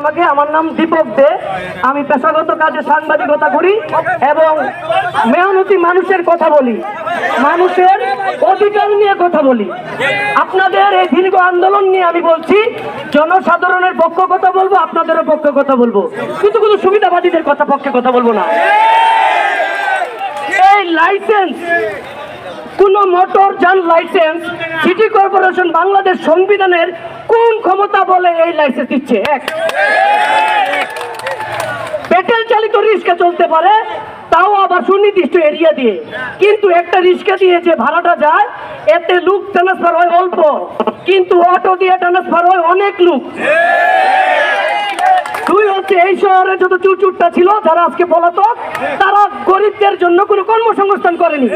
আমাকে, আমার নাম দীপক দে। আমি পেশাগত কাজে সাংবাদিকতা করি এবং মেহনতি মানুষের কথা বলি। মানুষের অধিকার নিয়ে কথা বলি। আপনাদের এই দীর্ঘ আন্দোলন নিয়ে আমি বলছি, জনসাধারণের পক্ষ কথা বলব, আপনাদেরও পক্ষে কথা বলব। কিন্তু কোনো সুবিধাবাদীদের কথা পক্ষে কথা বলব না। এই লাইসেন্স কোন মোটর, যান, লাইসেন্স, সিটি কর্পোরেশন, বাংলাদেশ সংবিধানের কোন ক্ষমতা বলে এই লাইসেন্স দিচ্ছে? এক। পেট্রোল চালিত রিক্সা চলতে পারে, তাও আবার সুনির্দিষ্ট এরিয়া দিয়ে। কিন্তু একটা রিক্সা দিয়ে যে ভাড়াটা যায়, এতে লুক ট্রান্সফার হয় অল্প। কিন্তু অটো দিয়ে ট্রান্সফার হয় অনেক লুক। দুই হচ্ছে এই শহরে যত চুরচুরটা ছিল, যারা আজকে পলাতক, তারা গরিবদের জন্য কোনো কর্মসংস্থান করেনি।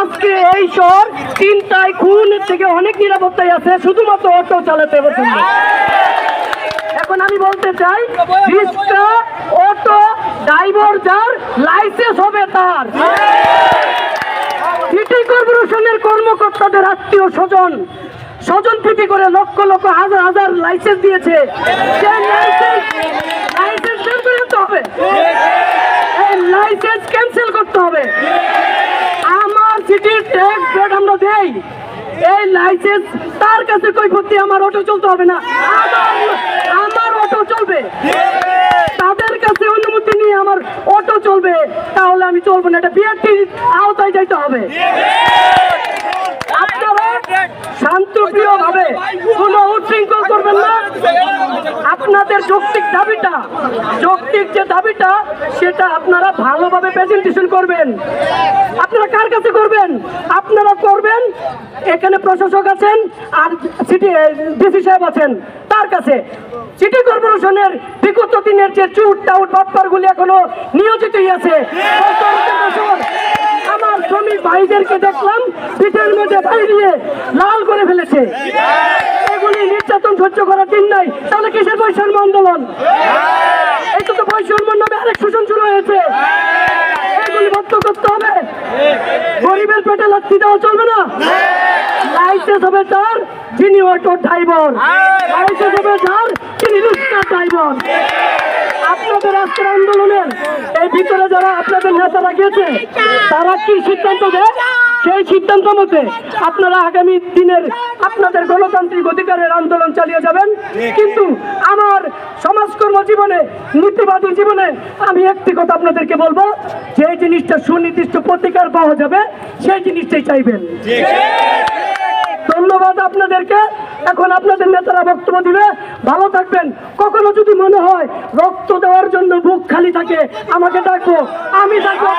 আজকে এই শহর চিন্তায় খুনের থেকে অনেক নিরাপত্তায় আছে, শুধুমাত্র অটো চালাতে জন্য এখন আমি বলতে চাই, রিক্সা, অটো, ড্রাইভার যার লাইসেন্স হবে তার। সিটি কর্পোরেশনের কর্মকর্তাদের আত্মীয় স্বজন স্বজন প্রীতি করে লক্ষ লক্ষ হাজার হাজার লাইসেন্স দিয়েছে। লাইসেন্স ক্যান্সেল করতে হবে। এই লাইসেন্স ক্যান্সেল করতে হবে। আমার সিটির ট্যাক্স রেট আমরা দেই। এই লাইসেন্স তার কাছে ভর্তি আমার অটো চলতে হবে না। আমার অটো চলবে। তাদের কাছে অনুমতি নিয়ে আমার অটো চলবে। তাহলে আমি চলবো না। এটা বিআরটির আওতায় যাইতে হবে আপনারা কোনো উচ্ছৃঙ্খল করবেন না। আপনাদের যৌক্তিক দাবিটা, যৌক্তিক যে দাবিটা, সেটা আপনারা ভালোভাবে প্রেজেন্টেশন করবেন। আপনারা কার কাছে করবেন? আপনারা করবেন, এখানে প্রশাসক আছেন আর সিটি ডিসি সাহেব আছেন তার কাছে। সিটি কর্পোরেশনের বিগত দিনের যে চুট টাউট বাটপারগুলি এখনও নিয়োজিতই আছে। শ্রমিক ভাইদেরকে দেখলাম পিঠের মধ্যে ভাই দিয়ে লাল করে ফেলেছে। এগুলি নির্যাতন সহ্য করার দিন নাই তাহলে কিসের বৈষম্য আন্দোলন? এটা তো বৈষম্য নামে আরেক শোষণ শুরু হয়েছে। এগুলি বন্ধ করতে হবে। গরিবের পেটে লাথি দেওয়া চলবে না। লাইসেন্স হবে তার যিনি অটো ড্রাইভার। লাইসেন্স হবে তার যিনি রিক্সা ড্রাইভার। আজকের আন্দোলনের এই ভিতরে যারা আপনাদের নেতারা গেছে তারা কি সিদ্ধান্ত দেয়? সেই সিদ্ধান্ত মতে আপনারা আগামী দিনের আপনাদের গণতান্ত্রিক অধিকারের আন্দোলন চালিয়ে যাবেন। কিন্তু আমার সমাজকর্ম জীবনে, নীতিবাদী জীবনে আমি একটি কথা আপনাদেরকে বলব, যে জিনিসটা সুনির্দিষ্ট প্রতিকার পাওয়া যাবে, সেই জিনিসটাই চাইবেন। ধন্যবাদ আপনাদেরকে। এখন আপনাদের নেতারা বক্তব্য দিবে। ভালো থাকবেন। কখনো যদি মনে হয় রক্ত দেওয়ার জন্য বুক খালি থাকে, আমাকে ডাকবো আমি ডাকবো।